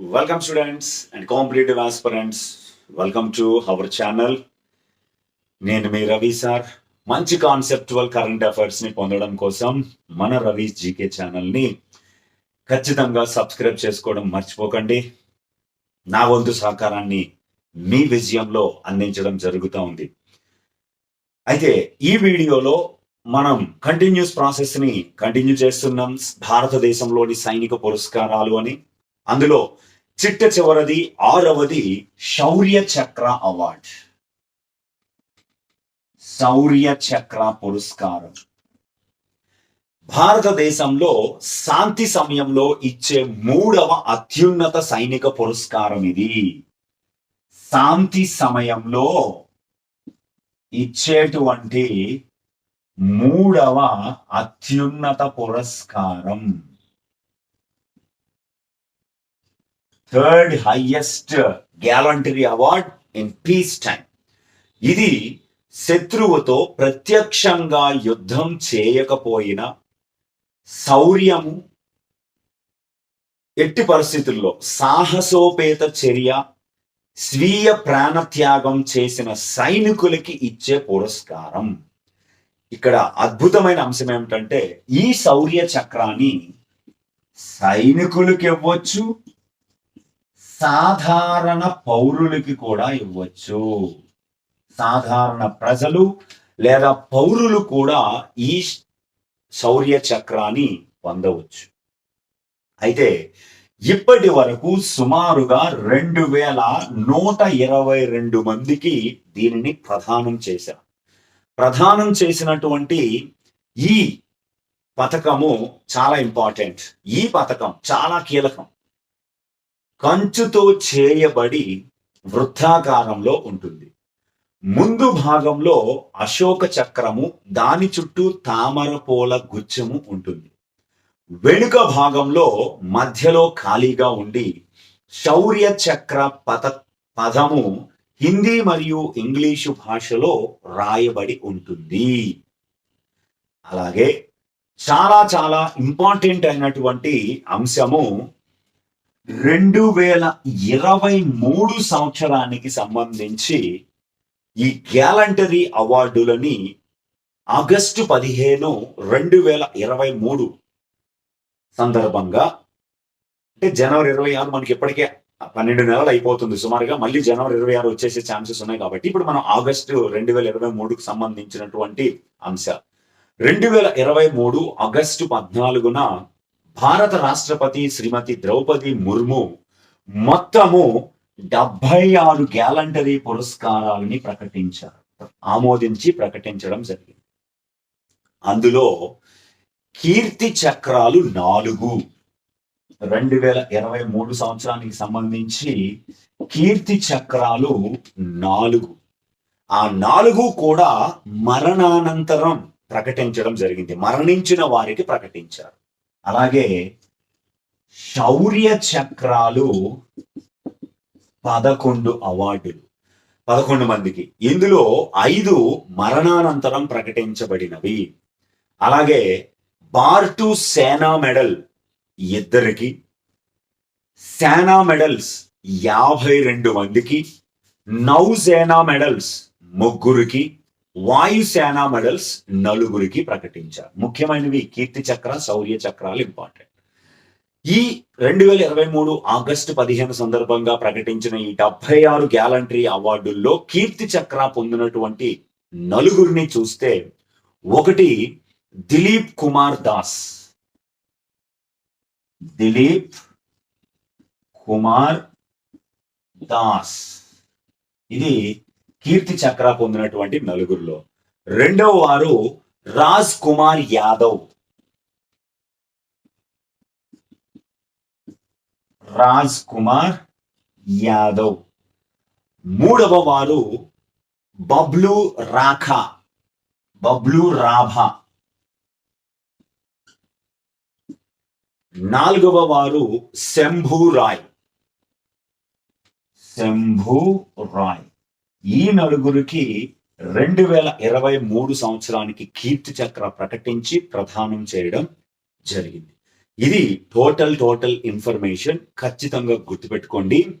Welcome students and competitive aspirants welcome to our channel నేను మీ Ravi sir. మంచి conceptual current అఫైర్స్ని పొందడం కోసం మన రవి జీకే ఛానల్ని ఖచ్చితంగా సబ్స్క్రైబ్ చేసుకోవడం మర్చిపోకండి. నా వంతు సహకారాన్ని మీ విజయంలో అందించడం జరుగుతూ ఉంది. అయితే ఈ వీడియోలో మనం కంటిన్యూస్ ప్రాసెస్ని కంటిన్యూ చేస్తున్నాం. భారతదేశంలోని సైనిక పురస్కారాలు అని. అందులో చిట్ట చివరిది ఆరవది శౌర్య చక్ర అవార్డ్. శౌర్య చక్ర పురస్కారం. భారతదేశంలో శాంతి సమయంలో ఇచ్చే మూడవ అత్యున్నత సైనిక పురస్కారం ఇది. శాంతి సమయంలో ఇచ్చేటువంటి మూడవ అత్యున్నత పురస్కారం. Third highest gallantry award in peace time ఇది శత్రువుతో ప్రత్యక్షంగా యుద్ధం చేయకపోయినా శౌర్యము ఎట్టి పరిస్థితుల్లో సాహసోపేత చర్య స్వీయ ప్రాణత్యాగం చేసిన సైనికులకి ఇచ్చే పురస్కారం. ఇక్కడ అద్భుతమైన అంశం ఏమిటంటే ఈ శౌర్య చక్రాన్ని సైనికులకి ఇవ్వచ్చు సాధారణ పౌరులకి కూడా ఇవ్వచ్చు. సాధారణ ప్రజలు లేదా పౌరులు కూడా ఈ శౌర్య చక్రాన్ని పొందవచ్చు. అయితే ఇప్పటి వరకు సుమారుగా రెండు వేల నూట ఇరవై రెండు మందికి దీనిని ప్రదానం చేశారు. ప్రదానం చేసినటువంటి ఈ పథకము చాలా ఇంపార్టెంట్ ఈ పథకం చాలా కీలకం. కంచుతో చేయబడి వృత్తాకారంలో ఉంటుంది. ముందు భాగంలో అశోక చక్రము దాని చుట్టూ తామర పూల గుచ్చము ఉంటుంది. వెనుక భాగంలో మధ్యలో ఖాళీగా ఉండి శౌర్య చక్ర పద పదము హిందీ మరియు ఇంగ్లీషు భాషలో రాయబడి ఉంటుంది. అలాగే చాలా చాలా ఇంపార్టెంట్ అయినటువంటి అంశము రెండు వేల ఇరవై మూడు సంవత్సరానికి సంబంధించి ఈ గ్యాలంటరీ అవార్డులని ఆగస్టు పదిహేను రెండు వేల ఇరవై మూడు సందర్భంగా అంటే జనవరి ఇరవై ఆరు మనకి ఇప్పటికే పన్నెండు నెలలు అయిపోతుంది సుమారుగా మళ్ళీ జనవరి ఇరవై ఆరు వచ్చేసే ఛాన్సెస్ ఉన్నాయి కాబట్టి ఇప్పుడు మనం ఆగస్టు రెండు వేల ఇరవై మూడుకు సంబంధించినటువంటి అంశాలు. రెండు వేల ఇరవై మూడు ఆగస్టు పద్నాలుగున భారత రాష్ట్రపతి శ్రీమతి ద్రౌపది ముర్ము మొత్తము డెబ్బై ఆరు గ్యాలంటరీ పురస్కారాలని ప్రకటించారు. ఆమోదించి ప్రకటించడం జరిగింది. అందులో కీర్తి చక్రాలు నాలుగు. రెండు వేల ఇరవై మూడు సంవత్సరానికి సంబంధించి కీర్తి చక్రాలు నాలుగు. ఆ నాలుగు కూడా మరణానంతరం ప్రకటించడం జరిగింది. మరణించిన వారికి ప్రకటించారు. అలాగే శౌర్య చక్రాలు పదకొండు అవార్డులు. పదకొండు మందికి. ఇందులో ఐదు మరణానంతరం ప్రకటించబడినవి. అలాగే బార్టు సేనా మెడల్ ఇద్దరికి సేనా మెడల్స్ యాభై రెండు మందికి నౌసేనా మెడల్స్ ముగ్గురికి వాయుసేన మెడల్స్ నలుగురికి ప్రకటించారు. ముఖ్యమైనవి కీర్తి చక్ర శౌర్య చక్రాలు ఇంపార్టెంట్ ఈ రెండు వేల ఇరవై మూడు ఆగస్టు పదిహేను సందర్భంగా ప్రకటించిన ఈ డెబ్బై ఆరు గ్యాలంటరీ అవార్డుల్లో కీర్తి చక్ర పొందినటువంటి నలుగురిని చూస్తే ఒకటి దిలీప్ కుమార్ దాస్. దిలీప్ కుమార్ దాస్. ఇది కీర్తి చక్ర పొందినటువంటి నలుగురిలో. రెండవ వారు రాజ్ కుమార్ యాదవ్. రాజ్ కుమార్ యాదవ్. మూడవ వారు బబ్లు రాఖా. బబ్లు రాభా. నాలుగవ వారు శంభు రాయ్. శంభు రాయ్. ఈ నలుగురికి రెండు వేల ఇరవై మూడు సంవత్సరానికి కీర్తి చక్ర ప్రకటించి ప్రదానం చేయడం జరిగింది. ఇది టోటల్ టోటల్ ఇన్ఫర్మేషన్ ఖచ్చితంగా గుర్తుపెట్టుకోండి.